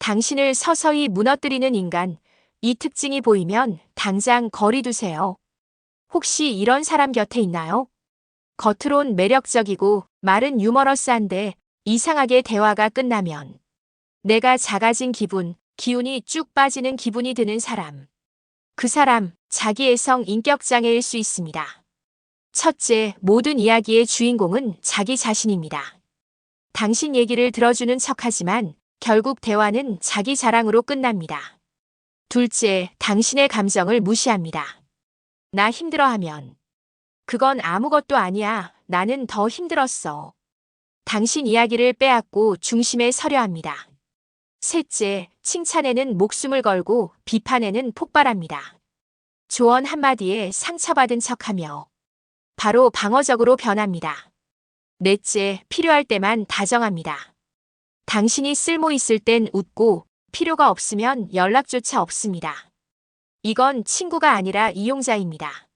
당신을 서서히 무너뜨리는 인간, 이 특징이 보이면 당장 거리 두세요. 혹시 이런 사람 곁에 있나요? 겉으론 매력적이고 말은 유머러스한데 이상하게 대화가 끝나면 내가 작아진 기분, 기운이 쭉 빠지는 기분이 드는 사람. 그 사람, 자기애성 인격장애일 수 있습니다. 첫째, 모든 이야기의 주인공은 자기 자신입니다. 당신 얘기를 들어주는 척하지만 결국 대화는 자기 자랑으로 끝납니다. 둘째, 당신의 감정을 무시합니다. 나 힘들어하면 그건 아무것도 아니야. 나는 더 힘들었어. 당신 이야기를 빼앗고 중심에 서려 합니다. 셋째, 칭찬에는 목숨을 걸고 비판에는 폭발합니다. 조언 한마디에 상처받은 척하며 바로 방어적으로 변합니다. 넷째, 필요할 때만 다정합니다. 당신이 쓸모 있을 땐 웃고 필요가 없으면 연락조차 없습니다. 이건 친구가 아니라 이용자입니다.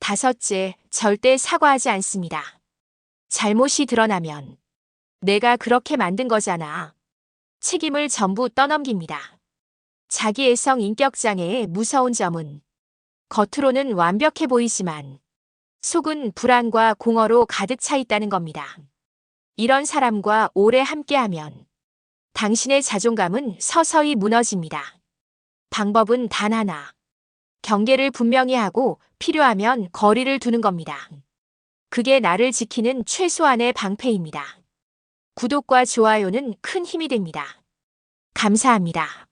다섯째, 절대 사과하지 않습니다. 잘못이 드러나면 내가 그렇게 만든 거잖아. 책임을 전부 떠넘깁니다. 자기애성 인격장애의 무서운 점은 겉으로는 완벽해 보이지만 속은 불안과 공허로 가득 차 있다는 겁니다. 이런 사람과 오래 함께하면 당신의 자존감은 서서히 무너집니다. 방법은 단 하나. 경계를 분명히 하고 필요하면 거리를 두는 겁니다. 그게 나를 지키는 최소한의 방패입니다. 구독과 좋아요는 큰 힘이 됩니다. 감사합니다.